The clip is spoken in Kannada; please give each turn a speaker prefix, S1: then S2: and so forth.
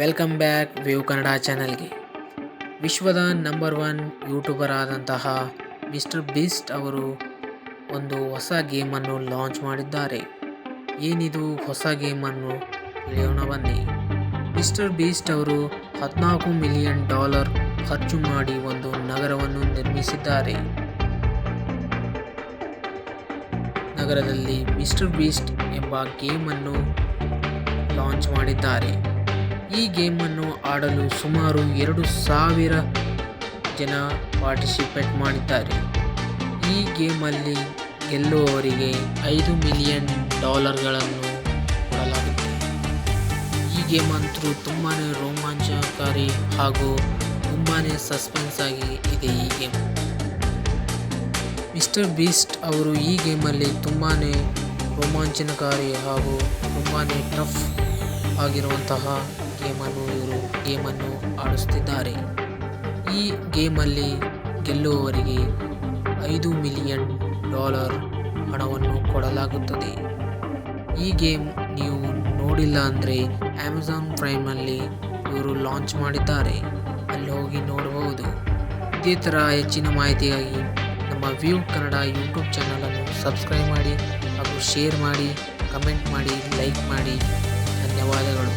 S1: ವೆಲ್ಕಮ್ ಬ್ಯಾಕ್ ವ್ಯೂ ಕನ್ನಡ ಚಾನಲ್ಗೆ ವಿಶ್ವದ ನಂಬರ್ ಒನ್ ಯೂಟ್ಯೂಬರ್ ಆದಂತಹ ಮಿಸ್ಟರ್ ಬೀಸ್ಟ್ ಅವರು ಒಂದು ಹೊಸ ಗೇಮನ್ನು ಲಾಂಚ್ ಮಾಡಿದ್ದಾರೆ. ಏನಿದು ಹೊಸ ಗೇಮನ್ನು ತಿಳಿಯೋಣ ಬನ್ನಿ. ಮಿಸ್ಟರ್ ಬೀಸ್ಟ್ ಅವರು ಹದಿನಾಲ್ಕು ಮಿಲಿಯನ್ ಡಾಲರ್ ಖರ್ಚು ಮಾಡಿ ಒಂದು ನಗರವನ್ನು ನಿರ್ಮಿಸಿದ್ದಾರೆ. ನಗರದಲ್ಲಿ ಮಿಸ್ಟರ್ ಬೀಸ್ಟ್ ಎಂಬ ಗೇಮನ್ನು ಲಾಂಚ್ ಮಾಡಿದ್ದಾರೆ. ಈ ಗೇಮನ್ನು ಆಡಲು ಸುಮಾರು ಎರಡು ಸಾವಿರ ಜನ ಪಾರ್ಟಿಸಿಪೇಟ್ ಮಾಡಿದ್ದಾರೆ. ಈ ಗೇಮಲ್ಲಿ ಗೆಲ್ಲುವವರಿಗೆ ಐದು ಮಿಲಿಯನ್ ಡಾಲರ್ಗಳನ್ನು ಕೊಡಲಾಗುತ್ತದೆ ಈ ಗೇಮ್ ಅಂತೂ ತುಂಬಾ ರೋಮಾಂಚಕಾರಿ ಹಾಗೂ ತುಂಬಾ ಸಸ್ಪೆನ್ಸ್ ಆಗಿ ಇದೆ ಈ ಗೇಮ್. ಮಿಸ್ಟರ್ ಬೀಸ್ಟ್ ಅವರು ಈ ಗೇಮಲ್ಲಿ ತುಂಬಾ ರೋಮಾಂಚನಕಾರಿ ಹಾಗೂ ತುಂಬಾ ಟಫ್ ಆಗಿರುವಂತಹ ಗೇಮನ್ನು ಇವರು ಗೇಮನ್ನು ಆಡಿಸುತ್ತಿದ್ದಾರೆ. ಈ ಗೇಮಲ್ಲಿ ಗೆಲ್ಲುವವರಿಗೆ ಐದು ಮಿಲಿಯನ್ ಡಾಲರ್ ಹಣವನ್ನು ಕೊಡಲಾಗುತ್ತದೆ. ಈ ಗೇಮ್ ನೀವು ನೋಡಿಲ್ಲ ಅಂದರೆ ಅಮೆಝಾನ್ ಪ್ರೈಮಲ್ಲಿ ಇವರು ಲಾಂಚ್ ಮಾಡಿದ್ದಾರೆ. ಅಲ್ಲಿ ಹೋಗಿ ನೋಡಬಹುದು. ಇದೇ ಥರ ಹೆಚ್ಚಿನ ಮಾಹಿತಿಗಾಗಿ ನಮ್ಮ ವ್ಯೂ ಕನ್ನಡ ಯೂಟ್ಯೂಬ್ ಚಾನಲನ್ನು ಸಬ್ಸ್ಕ್ರೈಬ್ ಮಾಡಿ ಹಾಗೂ ಶೇರ್ ಮಾಡಿ, ಕಮೆಂಟ್ ಮಾಡಿ, ಲೈಕ್ ಮಾಡಿ. ಧನ್ಯವಾದಗಳು.